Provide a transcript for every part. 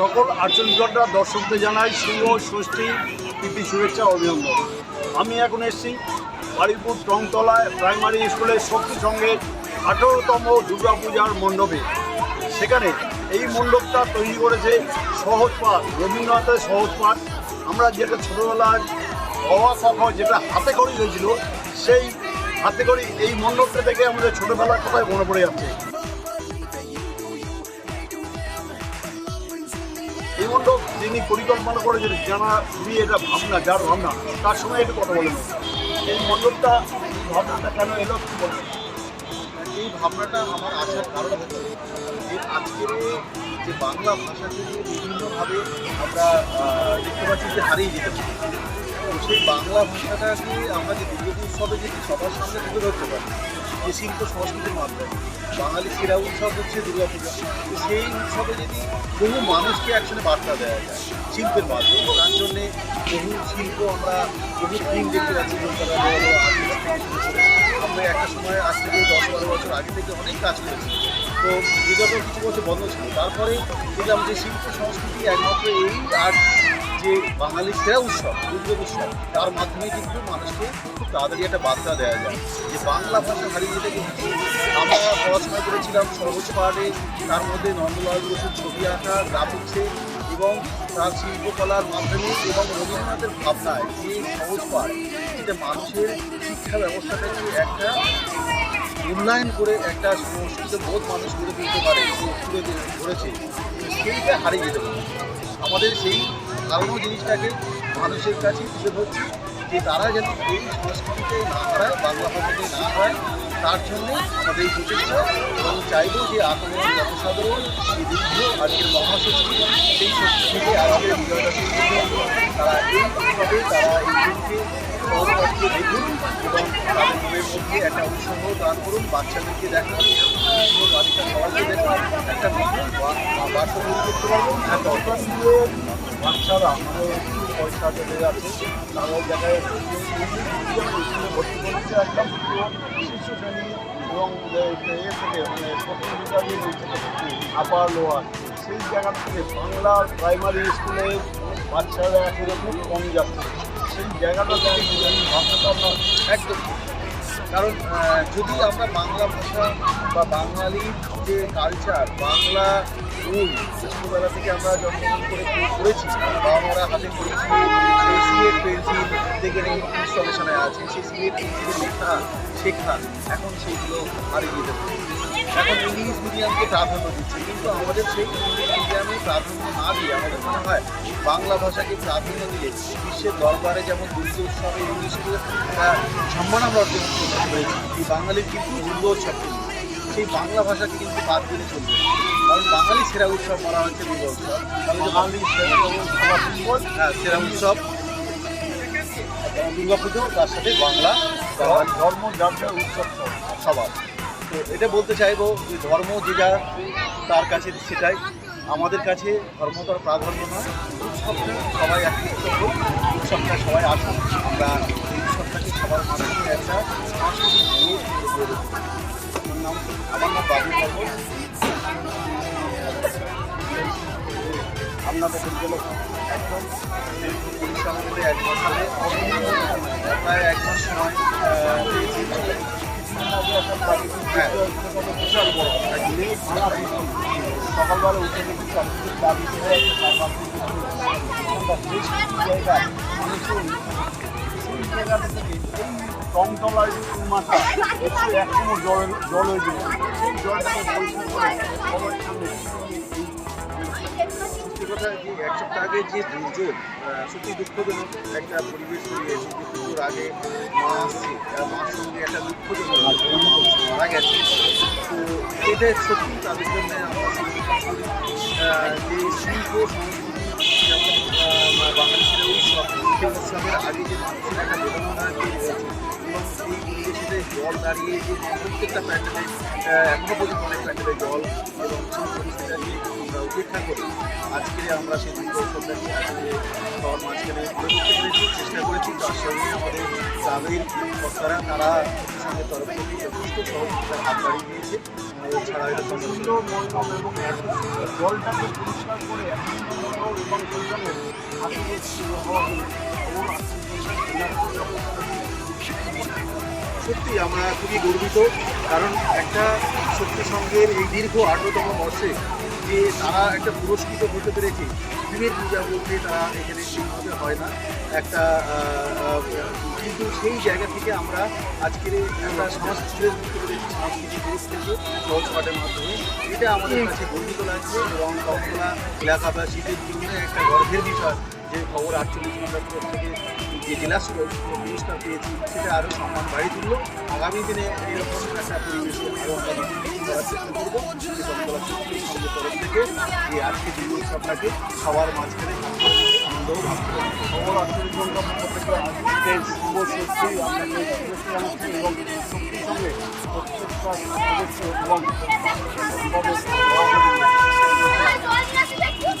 সকল আঞ্চলিকতা দর্শকদের জানাই শুভ ষষ্ঠী প্রীতি, শুভেচ্ছা, অভিনন্দন। আমি এখন এসেছি বাড়িপুর টংতলায় প্রাইমারি স্কুলের শক্তি সঙ্গে আঠেরোতম দুর্গাপূজার মণ্ডপে। সেখানে এই মণ্ডপটা তৈরি করেছে সহজ পাঠ, রবীন্দ্রনাথের সহজ পাঠ। আমরা যেটা ছোটোবেলায় হওয়া যেটা হাতে করি হয়েছিল, সেই হাতে করি এই মণ্ডপটা থেকে আমাদের ছোটোবেলার কথাই মনে পড়ে যাচ্ছে। যিনি পরিকল্পনা করেছেন জানা খুবই এটা ভাবনা, যার ভাবনা, তার সঙ্গে একটু কথা বলেন। এই মণ্ডপটা ভাবনাটা কেন এলো, কি বলবেন এই ভাবনাটা আমার আসার কারণ হচ্ছে যে আজকের যে বাংলা ভাষাকে বিভিন্নভাবে আমরা দেখতে পাচ্ছি যে হারিয়ে যেতে পারি। সেই বাংলা ভাষাটাকে আমরা যে দুর্গা উৎসবে যদি সবার সামনে তুলে ধরতে পারি যে শিল্প সংস্কৃতির মাধ্যমে। বাঙালি ক্রীড়া উৎসব হচ্ছে দুর্গাপূজা। তো সেই উৎসবে যদি বহু মানুষকে একসঙ্গে বার্তা দেওয়া যায়, শিল্পের মাধ্যমে তার জন্যে বহু শিল্প আমরা বহু ফিল্ম দেখতে পাচ্ছি কলকাতা আমরা একটা সময় আজ থেকে দশ বারো বছর আগে থেকে অনেক কাজ করেছি। তো বিগত কিছু বছর বন্ধ ছিল। তারপরে দেখলাম যে শিল্প সংস্কৃতি একমাত্র এই আর যে বাঙালির সেরা উৎসব দুর্গা উৎসব, তার মাধ্যমে কিন্তু মানুষকে খুব তাড়াতাড়ি একটা বার্তা দেওয়া যায় যে বাংলা ভাষা হারিয়ে যেতে কিন্তু আমরা পড়াশোনা করেছিলাম সর্বোচ্চ পাহাড়ে, তার মধ্যে নন্দলাল বসুর ছবি আঁকা গ্রাফিক্সে এবং তার শিল্পকলার মাধ্যমে এবং রবীন্দ্রনাথের ভাবনায় যে সহজ পাঠ যেটা মানুষের শিক্ষা ব্যবস্থাটাকে একটা উন্নয়ন করে একটা সংস্কৃত বোধ মানুষ গড়ে তুলতে পারে তুলে ধরেছে সেইটা হারিয়ে যেতে পারে। আমাদের সেই হারানো জিনিসটাকে মানুষের কাছে তুলে ধরছি যে তারা যেন এই সংস্কৃতিতে না হারায়, বাংলা ভাষাতে না হারায়, তার জন্য আমাদের এই প্রচেষ্টা এবং চাইব যে আক্রমণ জনসাধারণ, এই দীর্ঘ আজকের মহাষষ্ঠী সেই ষষ্ঠী আজকের তারা এইভাবে তারা একটা উৎসাহ দান করুন, বাচ্চাদেরকে দেখান বিভিন্ন সবাইকে দেখান একটা নতুন বা- বার্তা তৈরি করতে পারব। একটা দোকান বাচ্চারা মানে একটু পয়সা চলে যাচ্ছে তারা ওই জায়গায় স্কুলে ভর্তি করছে পুরো শিশু শ্রেণি এবং এ থেকে মানে প্রথম আপার লোয়ার, সেই জায়গা থেকে বাংলা প্রাইমারি স্কুলে বাচ্চারা খুব কম যাচ্ছে। সেই জায়গাটা আমি ভাবনাটা আপনার একদম কারণ যদি আমরা বাংলা ভাষা বা বাঙালির যে কালচার বাংলা রুল ছোটবেলা থেকে আমরা জন্মগ্রহণ করে করেছি বাবা মারা হাতে করেছি, সেই সিলেট পেন্সিল দেখে ইনস্টলেশনে আছে, সেই সিলেট পেন্সিল লেখা শেখা এখন সেইগুলো হারিয়ে যেতে পারে। এখন ইংলিশ মিডিয়ামকে প্রাধান্য দিচ্ছে, কিন্তু আমাদের সেই ইংলিশ মিডিয়ামে প্রাধান্য না দিয়ে আমাদের মনে হয় বাংলা ভাষাকে প্রাধান্য দিলে বিশ্বের দরবারে যেমন দুর্গা উৎসবে ইংলিশকে সম্মান আমরা করতে এই বাঙালির কিন্তু দুর্গা উৎসব সেই বাংলা ভাষাকে কিন্তু বাদ দিলে চলবে কারণ বাঙালি সেরা উৎসব বলা হচ্ছে দুর্গা উৎসব। তাহলে বাঙালি হ্যাঁ সেরা উৎসব। দুর্গা পুজো তার সাথে বাংলা ধর্ম যাত্রা উৎসব সবার তো এটা বলতে চাইব যে ধর্ম যে যা তার কাছে সেটাই। আমাদের কাছে ধর্ম তার প্রাধান্য নয়। উৎসবটা সবাই একত্রিত হোক উৎসবটা সবাই আসুন আমরা এই উৎসবটাকে সবার মাধ্যমে একটা সাংস্কৃতিক। আমার নাম বাবু বর্মন। আপনাদের একদম উড়িষ্যার মধ্যে এক বছরে প্রায় এক মাস সময় পেয়েছি। সকালবেলা উঠে দেখি জায়গাটা থেকে এই টংতলার মাথা একটু এক সময় জল জল কথা যে এক সপ্তাহ আগে যে দুর্যোগ সত্যি দুঃখজনক একটা পরিবেশ তৈরি হয়েছে যে পুজোর আগে মা আসছে একটা দুঃখজনক মারা গেছে। তো এটা সত্যি তাদের জন্য যে শিল্প সংস্কৃতি যেমন বাঙালি ছেলে উৎসব সেই উৎসবের আগে যে মানুষের একটা বেদনা এবং এই পরিবেশে জল দাঁড়িয়ে যে প্রত্যেকটা প্যান্ডেলে এখনও পর্যন্ত অনেক প্যান্ডেলে জল এবং সেই পরিস্থিতিটাকে আমরা উপেক্ষা করি আজকে আমরা সেই মাঝখানে চেষ্টা করেছি তার সঙ্গে আমাদের গ্রামের কর্তারা তারা সঙ্গে তরফ থেকে যথেষ্ট সহযোগিতার হাত বাড়িয়ে দিয়েছে ছাড়া এটা এত সম্ভব সুন্দর মনোরম এবং জলটাকে পরিষ্কার করে এবং সত্যি আমরা খুবই গর্বিত, কারণ একটা শক্তি সংঘের এই দীর্ঘ আঠারোতম বর্ষে যে তারা একটা পুরস্কৃত হতে পেরেছে, দিনের পূজা বলতে তারা এখানে সেইভাবে হয় না। একটা কিন্তু সেই জায়গা থেকে আমরা আজকের একটা সংস্কৃতির সাংস্কৃতিক থেকে সহজ পাঠের মাধ্যমে, এটা আমাদের কাছে গর্বিত লাগছে এবং কখনা এলাকাবাসীদের জন্য একটা গর্বের বিষয় যে খবর আটচল্লিশ পর থেকে যে জেলা পুরস্কার পেয়েছি। সেটা আরও সম্মান বাড়িয়ে তুললো। আগামী দিনে এরকম একটা পরিবেশে আরও থেকে যে আজকে যে উৎসবটাকে সবার মাঝখানে ষষ্ঠী আপনাকে এবং শক্তির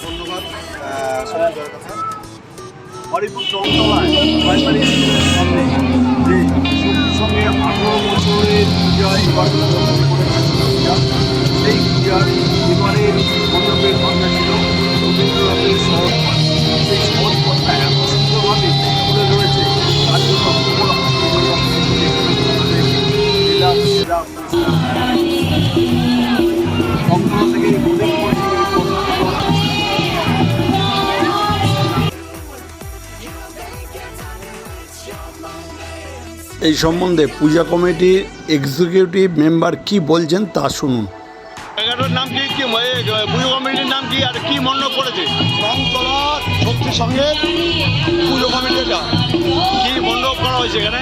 ধন্যবাদ। দেওয়ার কথা। হরিপুর চৌতলায় স্কুলের সামনে যে সঙ্গে আঠারো বছরের পূজা এই সম্বন্ধে পূজা কমিটির এক্সিকিউটিভ মেম্বার কি বলছেন তা শুনুন। নাম কি? কি কমিটির নাম কি? আর করেছে সঙ্গে পুজো কমিটিটা মণ্ডপ করা হয়েছে এখানে?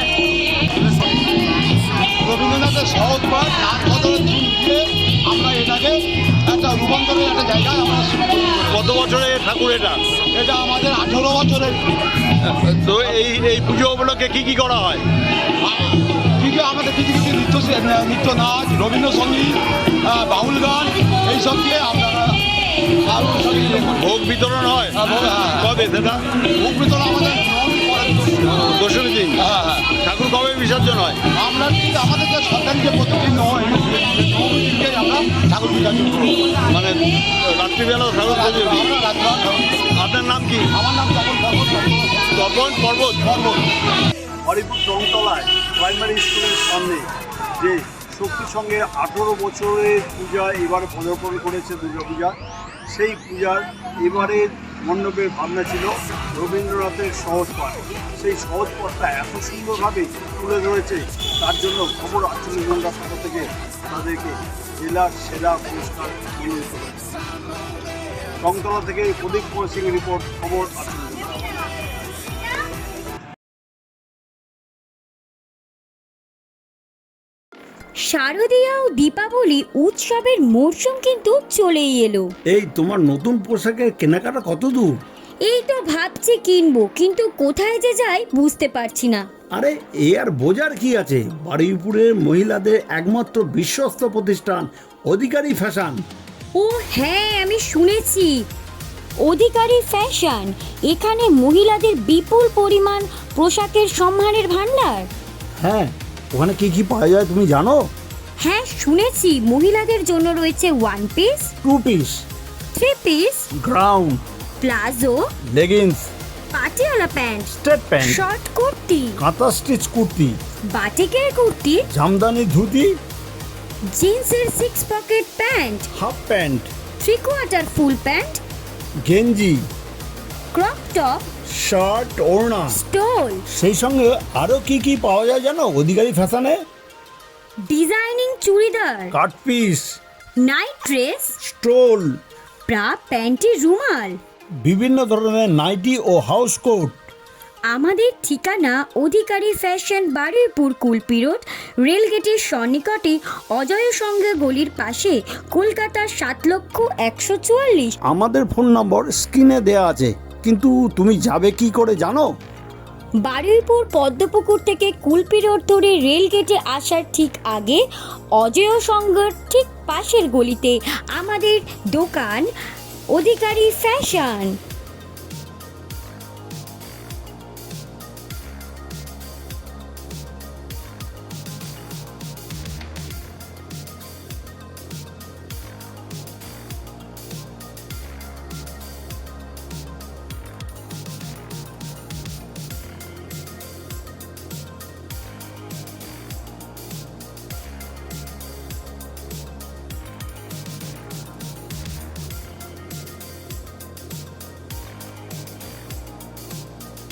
রবীন্দ্রনাথের সহজ পাঠ আমরা এটাকে একটা রূপান্তরের একটা জায়গায় আমরা। কত বছরের ঠাকুর এটা এটা আমাদের আঠেরো বছরের তো এই এই পুজো উপলক্ষে কি কি করা হয় কিছু আমাদের কিছু কিছু নৃত্য নৃত্য নাচ রবীন্দ্রসঙ্গীত বাউল গান এইসব দিয়ে আপনারা। ভোগ বিতরণ হয় হ্যাঁ, হ্যাঁ। কবে সেটা ভোগ বিতরণ আমাদের। দশমী দিন হ্যাঁ হ্যাঁ। ঠাকুর কবে বিসর্জন হয়? আমরা ঠিক আমাদের যে সরকারি যে প্রতিদিন হয় নবমী আমরা ঠাকুর বিসর্জন করি মানে রাত্রিবেলা ঠাকুর আপনার নাম কি? আমার নাম তপন পর্বত। তপন পর্বত? পর্বত। হরিপুর চৌতলায় প্রাইমারি স্কুলের সামনে যে শক্তির সঙ্গে আঠেরো বছরের পূজা এবার পদার্পণ করেছে দুর্গা পূজা সেই পূজার এবারের মণ্ডপের ভাবনা ছিল রবীন্দ্রনাথের সহজ পথ। সেই সহজ পথটা এত সুন্দরভাবে তুলে ধরেছে, তার জন্য খবর আটচল্লিশ ঘণ্টার পক্ষ থেকে তাদেরকে জেলার সেরা পুরস্কার মনোনীত করেছে রংতলা থেকে প্রদীপ কুমার সিং রিপোর্ট, খবর আটচল্লিশ শারদীয়া ও দীপাবলি উৎসবের মরশুম কিন্তু চলেই এলো। এই তোমার নতুন পোশাকের কেনাকাটা কত দূর? এই তো ভাবছি কিনবো কিন্তু কোথায় যে যাই বুঝতে পারছি না। আরে এ আর বোঝার কি আছে? বারুইপুরের মহিলাদের একমাত্র বিশ্বস্ত প্রতিষ্ঠান অধিকারী ফ্যাশন। ও হ্যাঁ আমি শুনেছি। অধিকারী ফ্যাশন এখানে মহিলাদের বিপুল পরিমাণ পোশাকের সম্মানের ভান্ডার হ্যাঁ ওখানে কি কি পাওয়া যায় তুমি জানো? হ্যাঁ শুনেছি। মহিলাদের জন্য রয়েছে one piece two piece three piece ground palazzo leggings Patiala pant straight pant short kurti kantha stitch kurti বাটিকের কুর্তি জামদানি ধুতি জিন্সের six pocket pant half pant three quarter full pant গেঞ্জি ক্রপ টপ শার্ট ওড়না স্টোল সেই সঙ্গে আরও কি কি পাওয়া যায় জানো? অধিকারী ফ্যাশনে designing churidar. Cut piece night dress stole bra panty রুমাল বিভিন্ন ধরনের নাইটি ও হাউস কোট আমাদের ঠিকানা অধিকারী ফ্যাশন বারুইপুর কুলপি রোড রেলগেটের সন্নিকটে অজয় সঙ্গে গলির পাশে কলকাতার সাত লক্ষ একশো চুয়াল্লিশ। আমাদের ফোন নম্বর স্ক্রিনে দেয়া আছে। কিন্তু তুমি যাবে কি করে জানো? বারুইপুর পদ্মপুকুর থেকে কুলপি রোড ধরে রেলগেটে আসার ঠিক আগে অজয় সংঘর ঠিক পাশের গলিতে আমাদের দোকান, অধিকারী ফ্যাশন।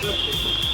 Perfeito.